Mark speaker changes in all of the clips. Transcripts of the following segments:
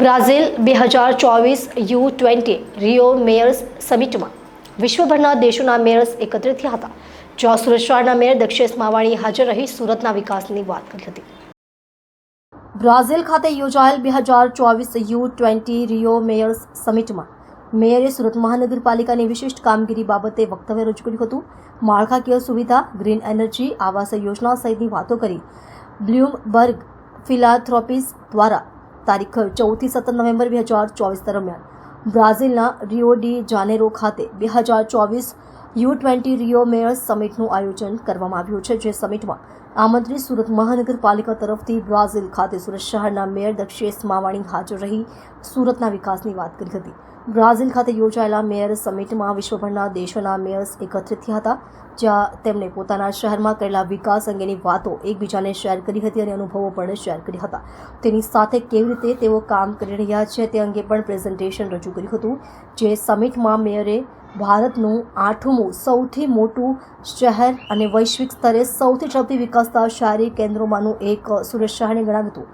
Speaker 1: Brazil બે હજાર ચોવીસ યુ ટ્વેન્ટી રિયો મેયર્સ સમિટમાં. વિશ્વભરના દેશોના મેયર્સ એકત્રિત થયા હતા. જ્યાં સુરત મેયર દક્ષેશ માવાણી હાજર રહી સુરતના વિકાસની વાત કરી હતી. બ્રાઝિલ ખાતે યોજાયેલ બે હજાર ચોવીસ યુ ટ્વેન્ટી રિયો મેયર્સ સમિટમાં મેયરે સુરત મહાનગરપાલિકાની વિશિષ્ટ કામગીરી બાબતે વક્તવ્ય રજૂ કર્યું હતું. માળખાકીય સુવિધા, ગ્રીન એનર્જી, આવાસ યોજના સહિતની વાતો કરી બ્લ્યુમબર્ગ ફિલાથ્રોપિસ દ્વારા તારીખ ચૌદથી સત્તર નવેમ્બર બે હજાર ચોવીસ દરમિયાન. બ્રાઝિલના રિયો ડી જાનેરો ખાતે બે હજાર ચોવીસ યુ ટ્વેન્ટી રિયો મેયર્સ સમિટનું આયોજન કરવામાં આવ્યું છે, જે સમિટમાં આમંત્રિત સુરત મહાનગરપાલિકા તરફથી બ્રાઝિલ ખાતે સુરત શહેરના મેયર દક્ષેશ માવાણી હાજર રહી સુરતના વિકાસની વાત કરી હતી. બ્રાઝિલ ખાતે યોજાયેલા મેયર સમિટમાં વિશ્વભરના દેશોના મેયર્સ એકત્રિત થયા હતા, જ્યાં તેમણે પોતાના શહેરમાં કરેલા વિકાસ અંગેની વાતો એકબીજાને શેર કરી હતી અને અનુભવો પણ શેર કર્યા હતા. તેની સાથે કેવી રીતે તેઓ કામ કરી રહ્યા છે તે અંગે પણ પ્રેઝન્ટેશન રજૂ કર્યું હતું, જે સમિટમાં મેયરે ભારતનું આઠમું સૌથી મોટું શહેર અને વૈશ્વિક સ્તરે સૌથી ઝડપી વિકાસતા શહેરી કેન્દ્રોમાંનું એક સુરત શહેરને ગણાવ્યું હતું.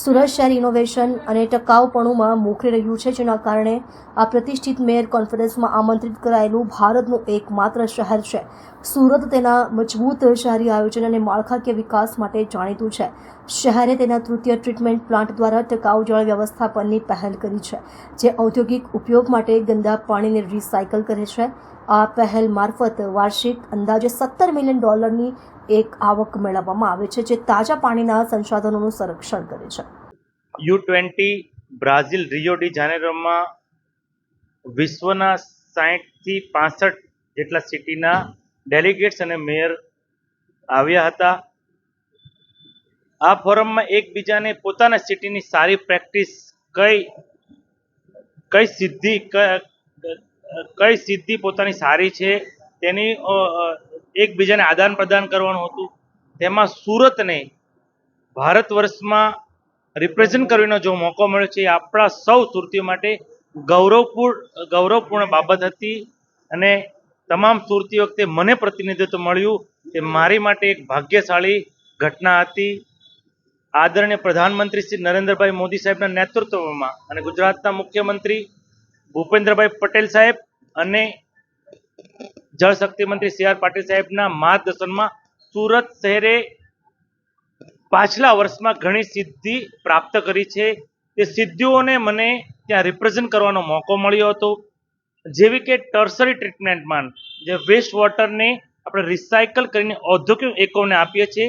Speaker 1: સુરત શહેર ઇનોવેશન અને ટકાઉપણુંમાં મોખરી રહ્યું છે, જેના કારણે આ પ્રતિષ્ઠિત મેયર કોન્ફરન્સમાં આમંત્રિત કરાયેલું ભારતનું એકમાત્ર શહેર છે. સુરત તેના મજબૂત શહેરી આયોજન અને માળખાકીય વિકાસ માટે જાણીતું છે. શહેરે તેના તૃતીય ટ્રીટમેન્ટ પ્લાન્ટ દ્વારા ટકાઉ જળ વ્યવસ્થાપનની પહેલ કરી છે, જે ઔદ્યોગિક ઉપયોગ માટે ગંદા પાણીને રિસાયકલ કરે છે. આ પહેલ મારફત વાર્ષિક અંદાજે સત્તર મિલિયન ડોલરની એક આવક મેળવવામાં આવે છે, જે તાજા પાણીના સંસાધનોનું સંરક્ષણ કરે છે.
Speaker 2: U twenty Brazil Rio de જાનેરોમાં વિશ્વના સાહીઠથી પાસઠ જેટલા સિટીના ડેલિગેટ્સ અને મેયર આવ્યા હતા. આ ફોરમમાં એકબીજાને પોતાના સિટીની સારી પ્રેક્ટિસ કઈ કઈ સિદ્ધિ કઈ સિદ્ધિ પોતાની સારી છે, તેની એકબીજાને આદાન પ્રદાન કરવાનું હતું, તેમાં સુરતને ભારત વર્ષમાં રિપ્રેઝન્ટ કરવાનો જો મોકો મળ્યો છે, એ આપણા સૌ સુરતીઓ માટે ગૌરવપૂર્ણ ગૌરવપૂર્ણ બાબત હતી અને તમામ સુરતી વખતે મને પ્રતિનિધિત્વ મળ્યું તે મારી માટે એક ભાગ્યશાળી ઘટના હતી. આદરણીય પ્રધાનમંત્રી શ્રી નરેન્દ્રભાઈ મોદી સાહેબના નેતૃત્વમાં અને ગુજરાતના મુખ્યમંત્રી ભૂપેન્દ્રભાઈ પટેલ સાહેબ અને જળશક્તિ મંત્રી સી આર પાટીલ સાહેબના માર્ગદર્શનમાં સુરત શહેરે પાછલા વર્ષમાં ઘણી સિદ્ધિ પ્રાપ્ત કરી છે. તે સિદ્ધિઓને મને ત્યાં રિપ્રેઝન્ટ કરવાનો મોકો મળ્યો હતો. જેવી કે ટર્સરી ટ્રીટમેન્ટમાં જે વેસ્ટ વોટરને આપણે રિસાયકલ કરીને ઔદ્યોગિક એકમોને આપીએ છીએ.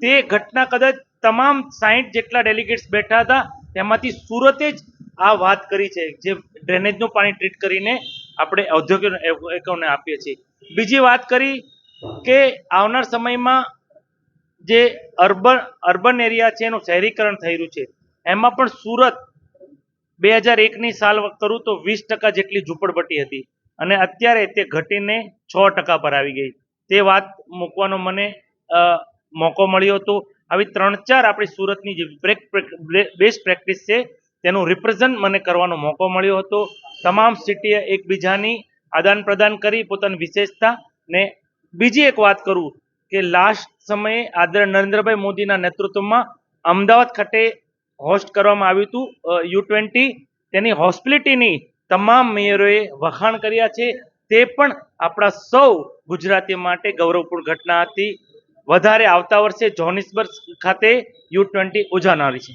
Speaker 2: તે ઘટના કદાચ તમામ સાહીઠ જેટલા ડેલિગેટ્સ બેઠા હતા. તેમાંથી સુરતે જ આ વાત કરી છે જે ડ્રેનેજનું પાણી ટ્રીટ કરીને આપણે ઔદ્યોગિક એકમને આપીએ છીએ. બીજી વાત કરી કે આવનાર સમયમાં જે અર્બન અર્બન એરિયા છે એનું શહેરીકરણ થઈ રહ્યું છે. એમાં પણ સુરત બે હજાર એકની સાલ કરું તો વીસ ટકા જેટલી ઝૂંપડપટ્ટી હતી અને અત્યારે તે ઘટીને છ ટકા પર આવી ગઈ. તે વાત મૂકવાનો મને મોકો મળ્યો હતો. આવી ત્રણ ચાર આપણી સુરતની જે બેસ્ટ પ્રેક્ટિસ છે તેનું રિપ્રેઝન્ટ મને કરવાનો મોકો મળ્યો હતો. તમામ સિટીએ એકબીજાની આદાન પ્રદાન કરી, પોતાની વિશેષતા ને બીજી એક વાત કરું કે લાસ્ટ સમયે આદર નરેન્દ્રભાઈ મોદીના નેતૃત્વમાં અમદાવાદ ખાતે હોસ્ટ કરવામાં આવ્યું હતું યુ ટ્વેન્ટી. તેની હોસ્પિલિટીની તમામ મેયરોએ વખાણ કર્યા છે. તે પણ આપણા સૌ ગુજરાતી માટે ગૌરવપૂર્ણ ઘટના હતી. વધારે આવતા વર્ષે જોનિસબર્ગ ખાતે યુ ટ્વેન્ટી ઉજાનારી છે.